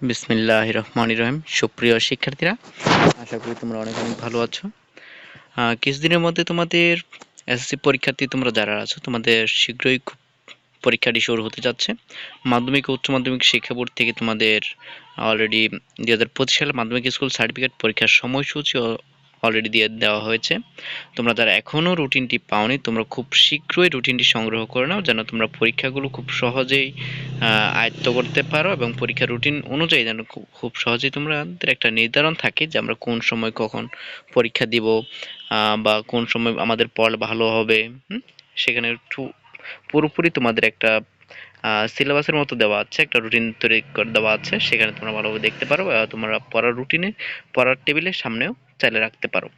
বিসমিল্লাহ রহমান রহিম। সুপ্রিয় শিক্ষার্থীরা, আশা করি তোমরা অনেক অনেক ভালো আছো। কিছুদিনের মধ্যে তোমাদের এসএসসি পরীক্ষার্থী তোমরা যারা আছো, তোমাদের শীঘ্রই খুব পরীক্ষাটি শুরু হতে যাচ্ছে। মাধ্যমিক ও উচ্চ মাধ্যমিক শিক্ষা বোর্ড থেকে তোমাদের অলরেডি দুই হাজার পঁচিশ সালে মাধ্যমিক স্কুল সার্টিফিকেট পরীক্ষার সময়সূচি অলরেডি দিয়ে দেওয়া হয়েছে। তোমরা যারা এখনও রুটিনটি পাওনি, তোমরা খুব শীঘ্রই রুটিনটি সংগ্রহ করে নাও, যেন তোমরা পরীক্ষাগুলো খুব সহজেই আয়ত্ত করতে পারো এবং পরীক্ষার রুটিন অনুযায়ী যেন খুব সহজেই তোমাদের একটা নির্ধারণ থাকে যে আমরা কোন সময় কখন পরীক্ষা দিব বা কোন সময় আমাদের পড়া ভালো হবে সেখানে একটু পুরোপুরি তোমাদের একটা সিলেবাসের মতো দেওয়া আছে, একটা রুটিন তৈরি করে, দেওয়া আছে, সেখানে তোমরা ভালোভাবে দেখতে পারো তোমরা পড়ার রুটিনে, পড়ার টেবিলের সামনেও চাইলে রাখতে পারো।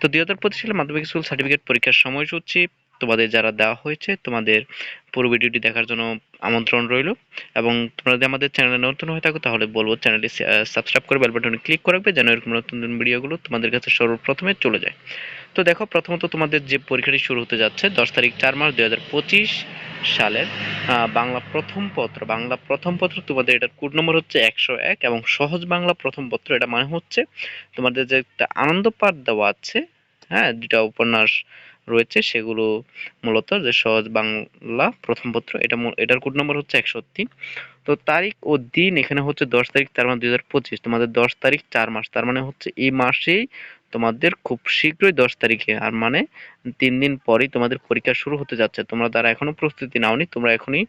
তো দুই হাজার পঁচিশ সালে মাধ্যমিক স্কুল সার্টিফিকেট পরীক্ষার সময়সূচি তোমাদের যারা দেওয়া হয়েছে, তোমাদের পুরো ভিডিওটি দেখার জন্য আমন্ত্রণ রইল। এবং তোমরা যদি আমাদের চ্যানেলে নতুন হয়ে থাকো, তাহলে বলব চ্যানেলটি সাবস্ক্রাইব করে বেল বাটনে ক্লিক করে রাখবে, যেন এরকম নতুন নতুন ভিডিওগুলো তোমাদের কাছে সর্বপ্রথমে চলে যায়। তো দেখো, প্রথমত তোমাদের যে পরীক্ষাটি শুরু হতে যাচ্ছে দশ তারিখ চার মাস দুই হাজার পঁচিশ সালের বাংলা প্রথম পত্র, বাংলা প্রথম পত্র তোমাদের এটার কোড নম্বর হচ্ছে একশো এক এবং সহজ বাংলা প্রথম পত্র, এটা মানে হচ্ছে তোমাদের যে একটা আনন্দ পাঠ দেওয়া আছে হ্যাঁ দুটা উপন্যাস রয়েছে, সেগুলো মূলত যে সহজ বাংলা প্রথম পত্র, এটা এটার কোড নম্বর হচ্ছে একশো তিন। তো তারিখ ও দিন এখানে হচ্ছে দশ তারিখ চার মাস দুই হাজার পঁচিশ, তোমাদের দশ তারিখ চার মাস, তার মানে হচ্ছে এই মাসেই তোমাদের খুব শীঘ্রই দশ তারিখে, আর মানে তিন দিন পরেই তোমাদের পরীক্ষা শুরু হতে যাচ্ছে। তোমরা যারা এখনও প্রস্তুতি নাওনি, তোমরা এখনই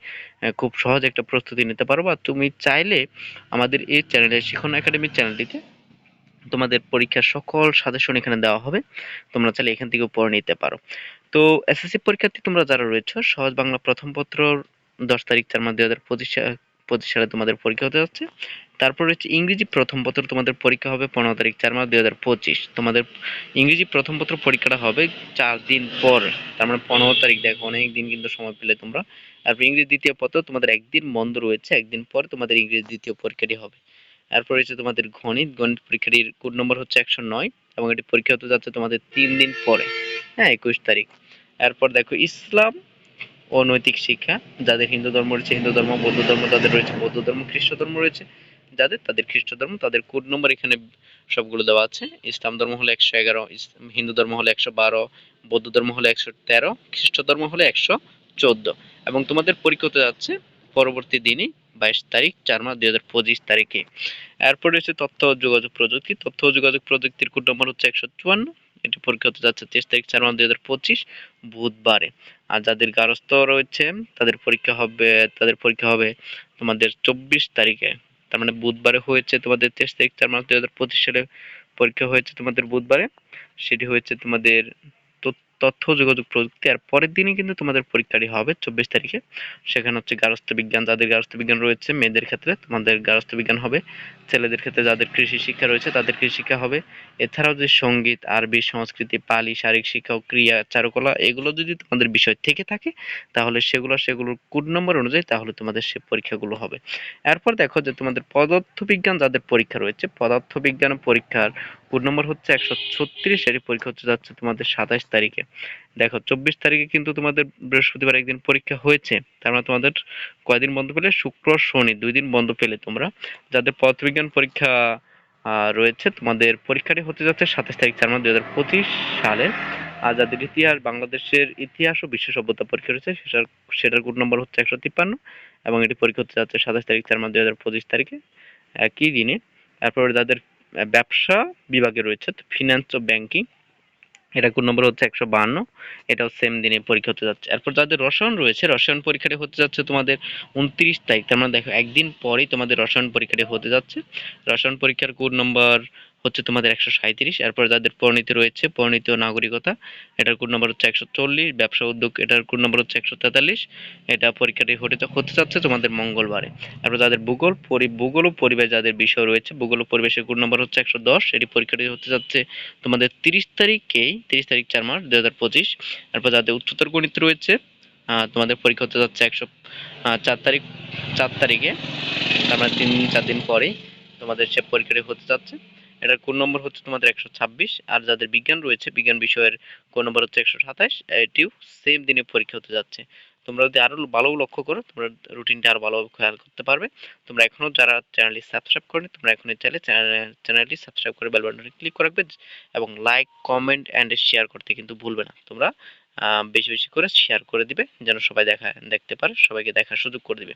খুব সহজ একটা প্রস্তুতি নিতে পারো, বা তুমি চাইলে আমাদের এই চ্যানেলে, শিখন একাডেমি চ্যানেলটিতে তোমাদের পরীক্ষার সকল সাজেশন এখানে দেওয়া হবে। তোমরা চাইলে এখান থেকেও পড়ে নিতে পারো। তো এসএসসি পরীক্ষার্থী তোমরা যারা রয়েছে, সহজ বাংলা প্রথম পত্র দশ তারিখ চার মাস দুই হাজার পঁচিশ পঁচিশ সালে তোমাদের পরীক্ষা হতে যাচ্ছে। তারপর হচ্ছে ইংরেজি প্রথম পত্র তোমাদের পরীক্ষা হবে পনেরো তারিখ, চার মাস দুই হাজার পঁচিশ। তোমাদের ইংরেজি প্রথম পত্র পরীক্ষাটা হবে চার দিন পর, তার মানে পনেরো তারিখ দেখো, অনেক দিন কিন্তু সময় পেলে তোমরা। আর ইংরেজি দ্বিতীয় পত্র তোমাদের একদিন বন্ধ রয়েছে, একদিন পর তোমাদের ইংরেজি দ্বিতীয় পরীক্ষাটি হবে। এরপর হচ্ছে তোমাদের গণিত গণিত পরীক্ষাটির কোড নম্বর হচ্ছে একশো নয় এবং এটি পরীক্ষা হতে যাচ্ছে তোমাদের তিন দিন পরে হ্যাঁ একুশ তারিখ। এরপর দেখো ইসলাম ও নৈতিক শিক্ষা, যাদের হিন্দু ধর্ম রয়েছে, হিন্দু ধর্ম, বৌদ্ধ ধর্ম তাদের রয়েছে, বৌদ্ধ ধর্ম, খ্রিস্ট ধর্ম রয়েছে। যাদের, তাদের খ্রিস্ট ধর্ম, তাদের কোড নম্বর এখানে সবগুলো দেওয়া আছে। ইসলাম ধর্ম হলো একশো এগারো হিন্দু ধর্ম হলো একশো বারো, বৌদ্ধ ধর্ম হলো একশো তেরো, খ্রিস্ট ধর্ম হলো একশো চোদ্দ। এবং তোমাদের পরীক্ষা যাচ্ছে পরবর্তী দিনই, বাইশ তারিখ, চার মাস, দুই হাজার পঁচিশ তারিখে। এরপর রয়েছে তথ্য যোগাযোগ প্রযুক্তি। তথ্য যোগাযোগ প্রযুক্তির কোড নম্বর হচ্ছে একশো চুয়ান্ন। এটি পরীক্ষা হতে যাচ্ছে তেইশ তারিখ, চার মাস, দুই হাজার পঁচিশ, বুধবারে। আর যাদের গারস্থ রয়েছে, তাদের পরীক্ষা হবে, তাদের পরীক্ষা হবে তোমাদের চব্বিশ তারিখে। তার মানে বুধবারে হয়েছে তোমাদের তেইশ তারিখ, চার মাস দুই হাজার পঁচিশ সালে পরীক্ষা হয়েছে তোমাদের বুধবারে। সেটি হয়েছে তোমাদের তথ্য- যোগাযোগ প্রযুক্তি, আর পরের দিনই কিন্তু তোমাদের পরীক্ষাটি হবে চব্বিশ তারিখে। সেখানে হচ্ছে গার্হস্থ্য বিজ্ঞান, যাদের গার্হস্থ্য বিজ্ঞান রয়েছে, মেয়েদের ক্ষেত্রে তোমাদের গার্হস্থ্য বিজ্ঞান হবে। ছেলেদের ক্ষেত্রে যাদের কৃষি শিক্ষা রয়েছে, তাদের কৃষি শিক্ষা হবে। এছাড়াও যে সংগীত, আরবি, সংস্কৃতি, পালি, শারীরিক শিক্ষা ও ক্রিয়া, চারুকলা, এগুলো যদি তোমাদের বিষয় থেকে থাকে, তাহলে সেগুলো সেগুলোর কোড নম্বর অনুযায়ী তাহলে তোমাদের সে পরীক্ষাগুলো হবে। এরপর দেখো যে তোমাদের পদার্থ বিজ্ঞান যাদের পরীক্ষা রয়েছে পদার্থ বিজ্ঞান পরীক্ষার কোড নম্বর হচ্ছে একশো ছত্রিশ এর পরীক্ষা হচ্ছে যাচ্ছে তোমাদের সাতাশ তারিখে। দেখো, চব্বিশ তারিখে কিন্তু তোমাদের বৃহস্পতিবার একদিন পরীক্ষা হয়েছে। তার মানে তোমাদের কয়দিন বন্ধ পেলে? শুক্র শনি, দুই দিন বন্ধ পেলে তোমরা। যাদের পদার্থবিজ্ঞান পরীক্ষা রয়েছে, তোমাদের পরীক্ষাটি হতে যাচ্ছে সাতাশ তারিখ চার মাস দুই হাজার পঁচিশ সালে। আর যাদের ইতিহাস, বাংলাদেশের ইতিহাস ও বিশ্ব সভ্যতা পরীক্ষা রয়েছে, সেটার সেটার কোড নম্বর হচ্ছে একশো তিপ্পান্ন এবং এটি পরীক্ষা হতে যাচ্ছে সাতাশ তারিখ চার মাস দুই হাজার পঁচিশ তারিখে। একই দিনে। তারপর যাদের ব্যবসা বিভাগে রয়েছে ফিনান্স ও ব্যাংকিং এটা কোন নম্বর হচ্ছে একশো বান্ন এটাও সেম দিনে পরীক্ষা হতে যাচ্ছে। এরপর যাদের রসায়ন রয়েছে, রসায়ন পরীক্ষাটা হতে যাচ্ছে তোমাদের উনত্রিশ তারিখ, তার মানে দেখো একদিন পরেই তোমাদের রসায়ন পরীক্ষাটা হতে যাচ্ছে। রসায়ন পরীক্ষার কোড নম্বর হচ্ছে তোমাদের একশো সাঁইত্রিশ, এরপর যাদের পরিণতি রয়েছে, পরিণতি ও নাগরিকতা, এটার কোড নম্বর হচ্ছে একশো চল্লিশ, ব্যবসা উদ্যোগ, এটার কোড নম্বর হচ্ছে একশো তেতাল্লিশ, এটা পরীক্ষাটি হতে হতে যাচ্ছে তোমাদের মঙ্গলবারে। তারপর যাদের ভূগোল, পরি, ভূগোল ও পরিবেশ যাদের বিষয় রয়েছে, ভূগোল ও পরিবেশের কোড নম্বর হচ্ছে একশো দশ, এটি পরীক্ষাটি হতে যাচ্ছে তোমাদের তিরিশ তারিখেই, তিরিশ তারিখ চার মাস দু হাজার পঁচিশ। তারপর যাদের উচ্চতর গণিত রয়েছে তোমাদের পরীক্ষা হতে যাচ্ছে একশো চার তারিখ, চার তারিখে তার মানে তিন, চার দিন পরেই তোমাদের সে পরীক্ষাটি হতে যাচ্ছে। এটার কোন নম্বর হচ্ছে তোমাদের একশো ছাব্বিশ, আর যাদের বিজ্ঞান রয়েছে, বিজ্ঞান বিষয়ের কোন নম্বর হচ্ছে একশো সাতাশ এটিও সেম দিনে পরীক্ষা হতে যাচ্ছে। তোমরা যদি আরও ভালো লক্ষ্য করো, তোমরা রুটিনটা আরও ভালোভাবে খেয়াল করতে পারবে। তোমরা এখনও যারা চ্যানেলটি সাবস্ক্রাইব করেনি, তোমরা এখনই চাইলে চ্যানেলটি সাবস্ক্রাইব করে বেল বাটনটি ক্লিক করে রাখবে এবং লাইক, কমেন্ট অ্যান্ড শেয়ার করতে কিন্তু ভুলবে না। তোমরা বেশি বেশি করে শেয়ার করে দিবে, যেন সবাই দেখা, দেখতে পারে, সবাইকে দেখার সুযোগ করে দিবে।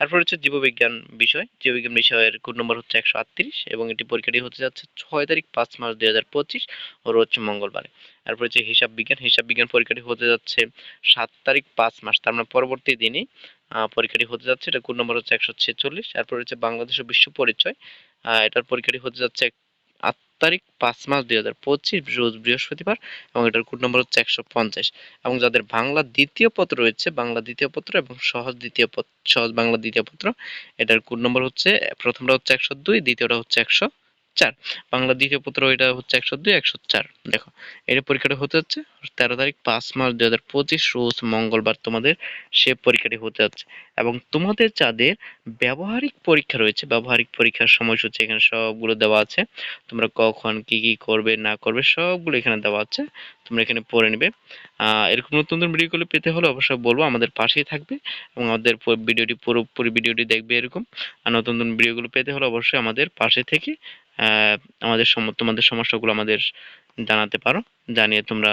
তারপর হচ্ছে জীববিজ্ঞান বিষয়। জীববিজ্ঞান বিষয়ের কোড নম্বর হচ্ছে একশো আটত্রিশ এবং এটি পরীক্ষাটি হতে যাচ্ছে ছয় তারিখ পাঁচ মার্চ দুই হাজার পঁচিশ রোজ মঙ্গলবারে। তারপর হচ্ছে হিসাব বিজ্ঞান। হিসাব বিজ্ঞান পরীক্ষাটি হতে যাচ্ছে সাত তারিখ পাঁচ মাস তার মানে পরবর্তী দিনে পরীক্ষাটি হতে যাচ্ছে। এটা কোড নম্বর হচ্ছে একশো ছেচল্লিশ। তারপর হচ্ছে বাংলাদেশ ও বিশ্ব পরিচয়। এটার পরীক্ষাটি হতে যাচ্ছে তারিখ পাঁচ মাস দুই হাজার পঁচিশ বৃহস্পতিবার, এবং এটার কোড নম্বর হচ্ছে একশো পঞ্চাশ। এবং যাদের বাংলা দ্বিতীয় পত্র রয়েছে, বাংলা দ্বিতীয় পত্র এবং সহজ দ্বিতীয় পত্র সহজ বাংলা দ্বিতীয় পত্র, এটার কোড নম্বর হচ্ছে, প্রথমটা হচ্ছে একশো দুই, দ্বিতীয়টা হচ্ছে একশো চার। বাংলা দ্বিতীয় পত্র এটা হচ্ছে একশো দুই, একশো চার। দেখো এর পরীক্ষাটা হতে যাচ্ছে, তেরো তারিখ, পাঁচ মাস দুই হাজার পঁচিশ, রোজ মঙ্গলবার তোমাদের সে পরীক্ষাটি হতে যাচ্ছে। এবং তোমাদের যাদের ব্যবহারিক পরীক্ষা রয়েছে, ব্যবহারিক পরীক্ষার সময়সূচি এখানে সবগুলো দেওয়া আছে, তোমরা কখন কি কি করবে, না করবে, সবগুলো এখানে দেওয়া আছে, তোমরা এখানে পড়ে নিবে। এরকম নতুন নতুন ভিডিওগুলো পেতে হলে অবশ্যই বলব, আমাদের পাশেই থাকবে এবং আমাদের ভিডিওটি পুরোপুরি ভিডিওটি দেখবে এরকম। আর নতুন নতুন ভিডিওগুলো পেতে হলে অবশ্যই আমাদের পাশে থেকে আমাদের তোমাদের সমস্যাগুলো আমাদের জানাতে পারো, জানিয়ে তোমরা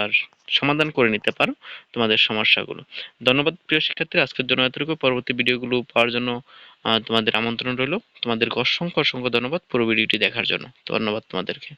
সমাধান করে নিতে পারো তোমাদের সমস্যাগুলো। ধন্যবাদ প্রিয় শিক্ষার্থী, আজকের জন্য এতটুকু। পরবর্তী ভিডিওগুলো পাওয়ার জন্য তোমাদের আমন্ত্রণ রইল। তোমাদেরকে অসংখ্য অসংখ্য ধন্যবাদ পুরো ভিডিওটি দেখার জন্য। ধন্যবাদ তোমাদেরকে।